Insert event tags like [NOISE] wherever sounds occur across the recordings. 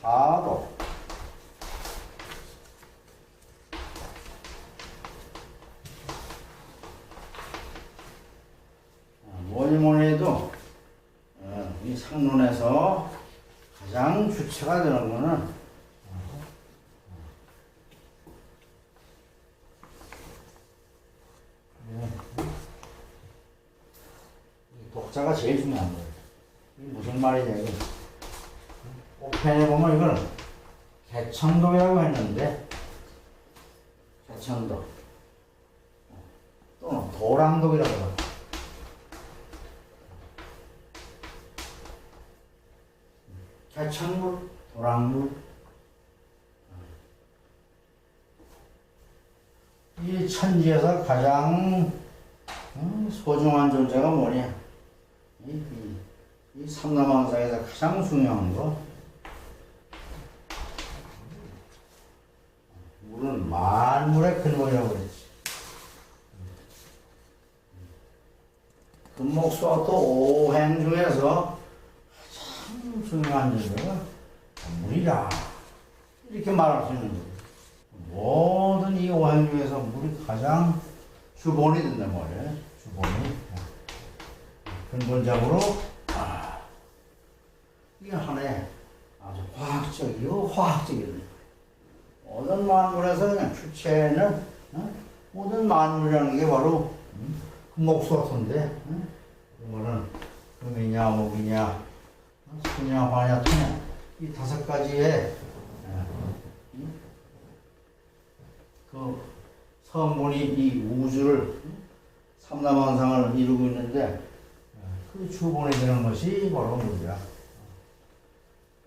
사도 아, 뭐니 해도 어, 이 상론에서 가장 주체가 되는 거는 네. 이 독자가 제일 중요한 거예요. 무슨 말이냐 이게. 옥편에 보면 이걸 개천도라고 했는데 개천도 또는 도랑독이라고 해요. 개천물, 도랑물 이 천지에서 가장 음, 소중한 존재가 뭐냐? 이, 이, 이 삼라만상에서 가장 중요한 거 물은 만물의 근원이라고 그랬지. 금목수도 오행 중에서 가장 중요한 존재가 물이다. 이렇게 말할 수 있는 거예요. 모든 이 오행 중에서 물이 가장 주본이 된단 말이에요. 주본이. 근본적으로, 아, 이게 하나의 아주 과학적이고 화학적이거든요. 모든 만물에서 그냥 주체는 어? 모든 만물이라는 게 바로 음? 금목수 같은데 음? 이거는 금이냐 목이냐 어? 수냐 화냐 토냐 이 다섯 가지의 어, 음? 그 성분이 이 우주를 음? 삼라만상을 이루고 있는데 어, 그 주본이 되는 것이 바로 물이야.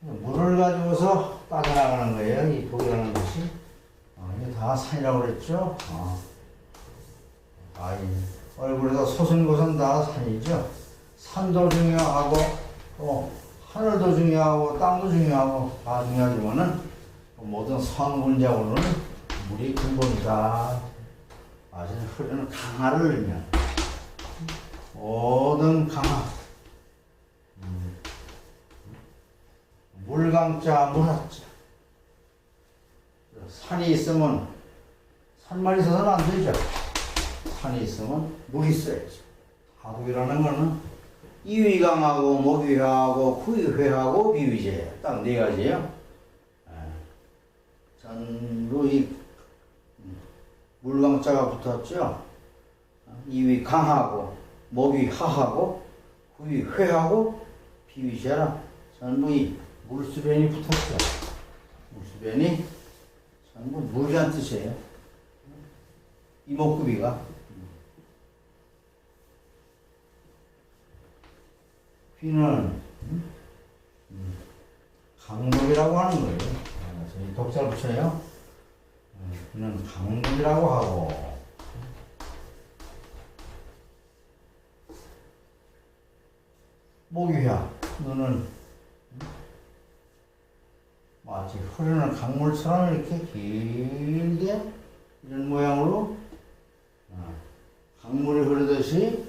물을 가지고서 빠져나가는 거예요. 이 독이라는. 어, 이게 다 산이라고 그랬죠. 어. 아, 이 얼굴에서 솟은 곳은 다 산이죠. 산도 중요하고, 또 하늘도 중요하고, 땅도 중요하고, 다 중요하지만은 모든 성분적으로는 물이 근본이다. 아주 흐르는 강화를 의미한 모든 강화. 물강자 문화자 산이 있으면 산만 있어서는 안 되죠 산이 있으면 물이 있어야죠 하국이라는 거는 이위 강하고 목이 회하고 후이 회하고 비위제 딱네 가지예요 예. 전부 이 물강자가 붙었죠 이위 강하고 목이 하하고 후이 회하고 비위제라 전부 이 물수변이 붙었어. 물수변이 전부 물이란 뜻이에요. 이목구비가. 비는 강물이라고 하는 거예요. 저희 독자를 붙여요. 비는 강물이라고 하고 목유야 너는 마치 흐르는 강물처럼 이렇게 길게 이런 모양으로 어, 강물이 흐르듯이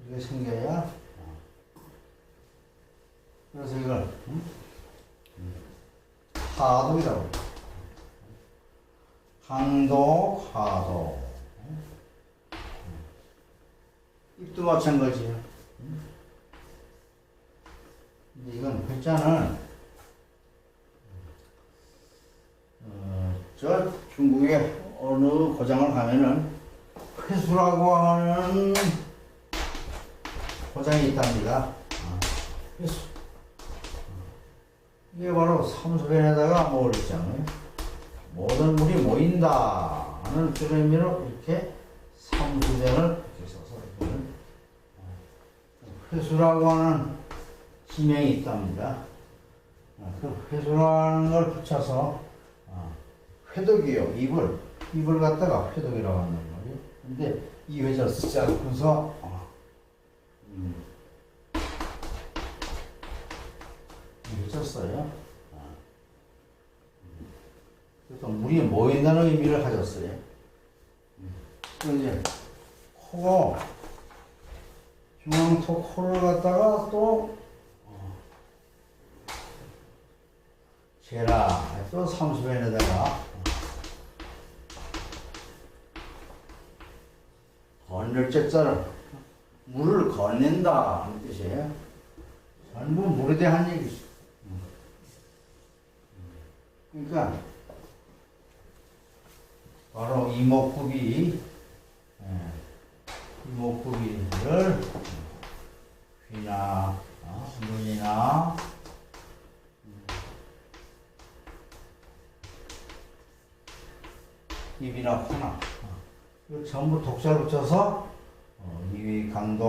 이렇게 생겨야 어. 그래서 이걸 음? 하도이라고 강도 하도. 입도 마찬가지야 근데 이건 글자는 저 중국의 어느 고장을 가면은 회수라고 하는 고장이 있답니다. 어, 회수. 이게 바로 삼수변에다가 뭐를 있잖아요. 모든 물이 모인다 하는 그런 의미로 이렇게 삼수변을 이렇게 써서 이거는 회수라고 하는 지명이 있답니다. 어, 그 회수라는 걸 붙여서 아, 회덕이요. 입을 입을 갖다가 회덕이라고 한단 말이에요. 근데 이 회자를 쓰지 않고서 아, 음, 이 회자 써요. 아, 음. 그래서 물이 모인다는 의미를 가졌어요. 음. 이제 코가 중앙토 코를 갖다가 또 어, 제라 또 30엔에다가 건널 잭자를 물을 건넨다 하는 뜻이에요. 전부 물에 대한 얘기죠. 그러니까 바로 이목구비 예, 이목구비를 귀나 어, 눈이나 음, 입이나 코나 어, 이거 전부 독자를 붙여서 어, 이위 강도,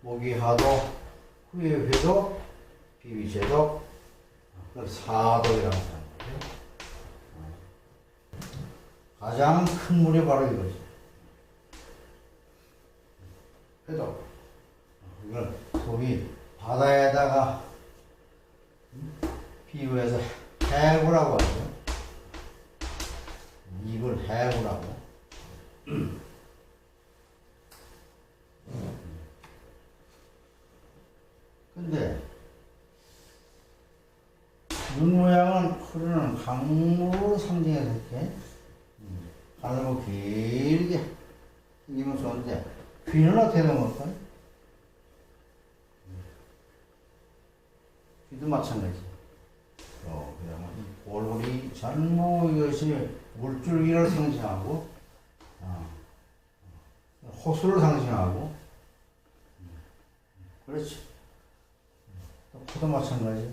목이 하도, 후의 회도, 비위 제독, 그걸 사독이라고 하는. 어. 가장 큰 물이 바로 이거지. 회독. 어, 이걸 소위 바다에다가 음, 비유해서 해구라고 하죠. 이걸 해구라고. 근데 눈 모양은 흐르는 강물로 상징해서 이렇게 가늘고 길게 생기면 좋은데 귀는 어떻게 된 걸까? 귀도 마찬가지. 어, 그다음에 이 볼골이 전부 이것이 물줄기를 상징하고 어, 호수를 상징하고 그렇지. 코도 마찬가지.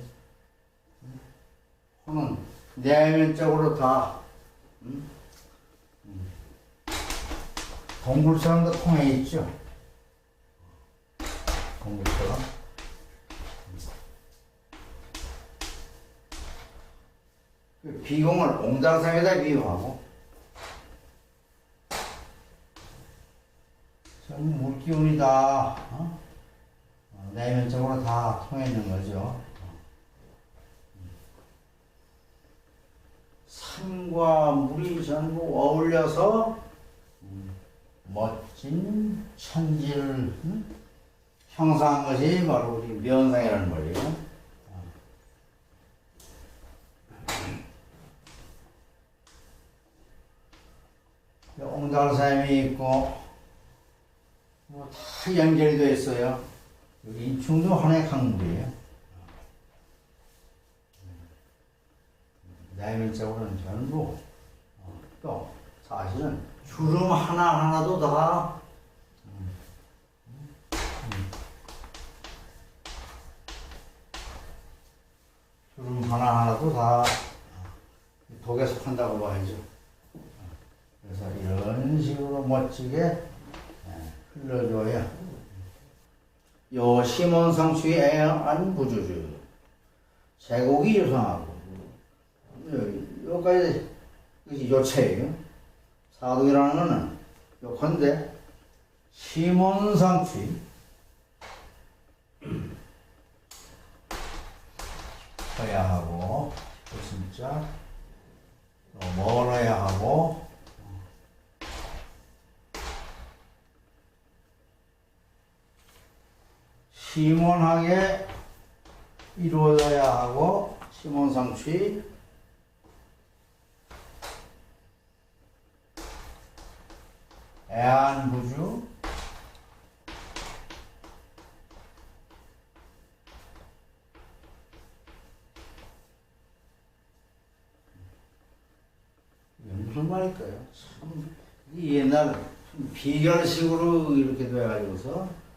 코는 내면적으로 다. 동굴처럼 다 통해 있죠. 동굴처럼. 그 비공을 옹장상에다 비유하고 전부 물기운이다. 어? 어, 내면적으로 다 통해 있는 거죠. 산과 물이 전부 어울려서 음, 멋진 천지를 음, 형성한 것이 바로 우리 면상이라는 말이에요. 옹달샘이 있고 뭐 다 연결이 되어 있어요. 여기 인충도 하나의 강물이에요. 내면적으로는 전부 어, 또 사실은 주름 하나 하나도 다 음, 음, 주름 하나 하나도 다 독에 속한다고 봐야죠. 그래서 이런 식으로 멋지게 예, 흘러줘야. 요 심원상추의 애안 부주주 제국이 유성하고. 요- 요까지 이것이 요체예요. 사독이라는 거는 요건데 심원상추 [CLEARS THROAT] 해야 하고 또 진짜 또 멀어야 하고 시몬하게 이루어져야 하고 시몬상취 애안부주 무슨 말일까요? 참, 이 옛날 좀 비결식으로 이렇게 돼가지고서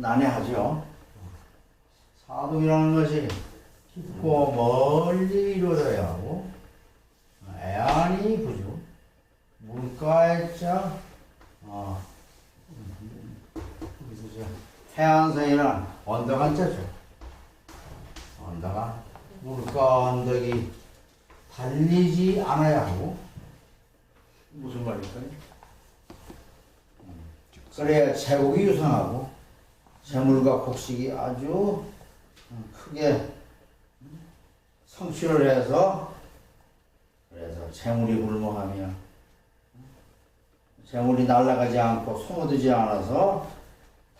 난해하죠. 사동이라는 것이 깊고 멀리 이루어져야 하고 애안이 부주 물가에 자 어, 해안선이란 언덕 한 자죠. 언덕아 물가 언덕이 달리지 않아야 하고 무슨 말일까요? 음, 그래야 제국이 유성하고 재물과 곡식이 아주 크게 성취를 해서 그래서 재물이 불멍하며 재물이 날아가지 않고 소모되지 않아서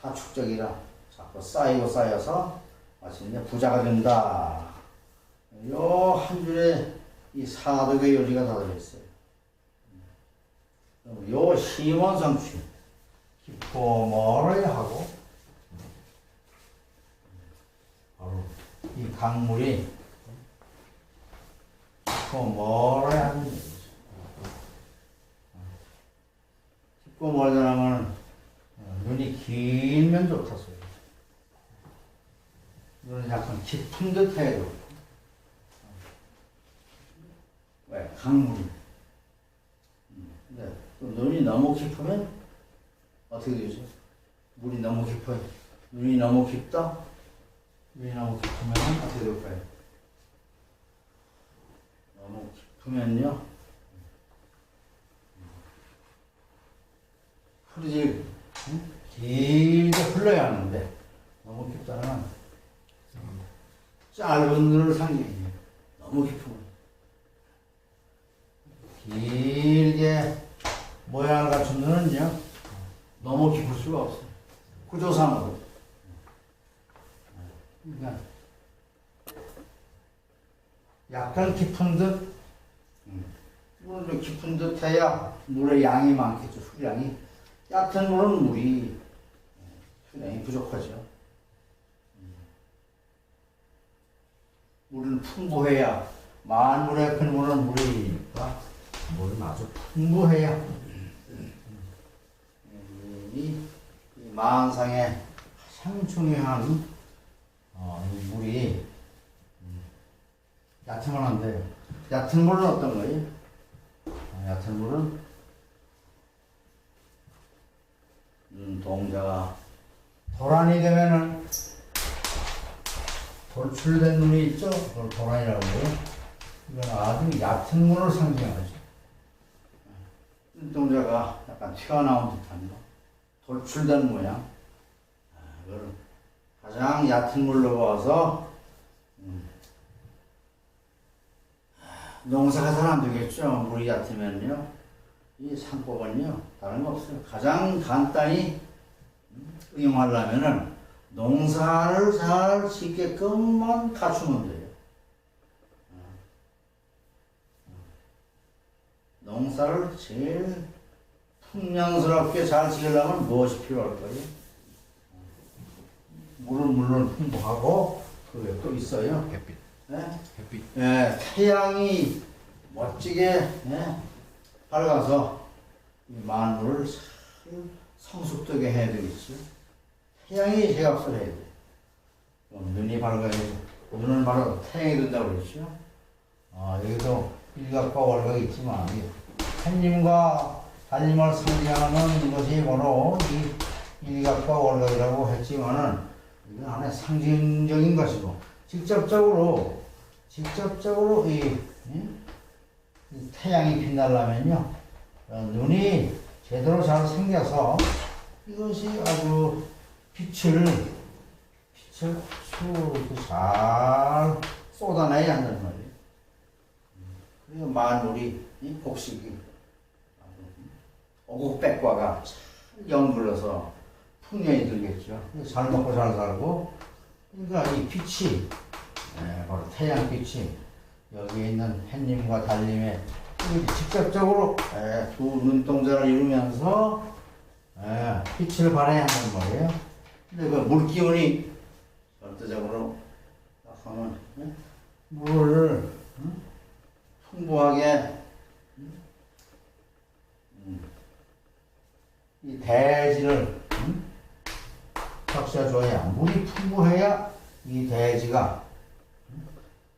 다 축적이라 자꾸 쌓이고 쌓여서 마침내 부자가 된다 요 한 줄에 이 사덕의 요지가 다 들어있어요. 요 심원 성취 멀어야 하고 바로 이 강물이 깊고 멀어야 하는 거죠. 깊고 멀다는 눈이 길면 좋다 소리. 눈은 약간 깊은 듯 해야. 왜? 강물이. 음, 근데 또 눈이 너무 깊으면 어떻게 되죠? 물이 너무 깊어요. 눈이 너무 깊다? 눈이 너무 깊으면 어떻게 될까요? 너무 깊으면요. 흐르질 응? 길게 흘러야 하는데 너무 깊다는 짧은 눈을 상징해요. 너무 깊으면 길게 모양을 갖춘 눈은요 너무 깊을 수가 없어요. 구조상으로. 그러니까 약간 깊은 듯, 물은 좀 깊은 듯 해야 물의 양이 많겠죠. 수량이. 얕은 물은 물이 수량이 부족하죠. 물은 풍부해야 만물의 큰 물은 물이니까 물은 아주 풍부해야 이, 이 만상의 가장 중요한 어, 이 물이 음, 얕으면 안 돼요. 얕은 물은 어떤 거예요? 어, 얕은 물은 눈동자가 도란이 되면은 돌출된 눈이 있죠? 그걸 도란이라고 해요. 이건 아주 얕은 물을 상징하죠. 눈동자가 약간 튀어나온 듯한 거. 돌출된 모양. 아, 이거를 가장 얕은 물로 봐서 음, 아, 농사가 잘 안 되겠죠. 물이 얕으면요. 이 상법은요. 다른 거 없어요. 가장 간단히 음, 응용하려면은 농사를 잘 짓게끔만 갖추면 돼요. 농사를 제일 풍년스럽게 잘 지으려면 무엇이 필요할까요? 물은 물론 풍부하고 그게 또 있어요. 햇빛, 네? 햇빛. 예, 태양이 멋지게 예, 밝아서 이 만물을 잘 성숙되게 해야 되겠죠. 태양이 제각을 해야 돼. 그럼 눈이 밝아야 돼. 눈은 바로 태양이 된다고 그랬죠. 아, 여기도 일각과 월각이 있지만 이 햇님과 달님을 상징하는 것이 바로 이 일각과 월각이라고 했지만은 이건 하나의 상징적인 것이고 직접적으로 직접적으로 이, 이, 이 태양이 빛나려면요 어, 눈이 제대로 잘 생겨서 이것이 아주 빛을 빛을 잘 쏟아내야 한다는 말이에요. 그래서 만물이 이 곡식이 오곡백과가 잘 연불러서 풍년이 들겠죠. 잘 먹고 잘 살고. 그러니까 이 빛이 예, 바로 태양빛이 여기 있는 햇님과 달님의 직접적으로 예, 두 눈동자를 이루면서 예, 빛을 발해야 한다는 말이에요. 근데 그 물기운이 절대적으로 딱 하면 예, 물을 음, 풍부하게 음, 이 대지를 음, 적셔줘야 물이 풍부해야 이 대지가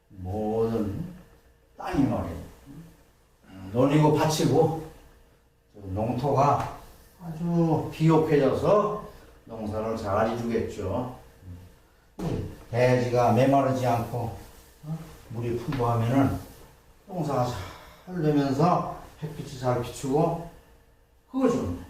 모든 땅이 말이에요. 음, 논이고 밭이고 저 농토가 아주 비옥해져서 농사를 잘 이루겠죠. 음, 대지가 메마르지 않고 어? 물이 풍부하면은 농사가 잘 되면서 햇빛이 잘 비추고 그거 좀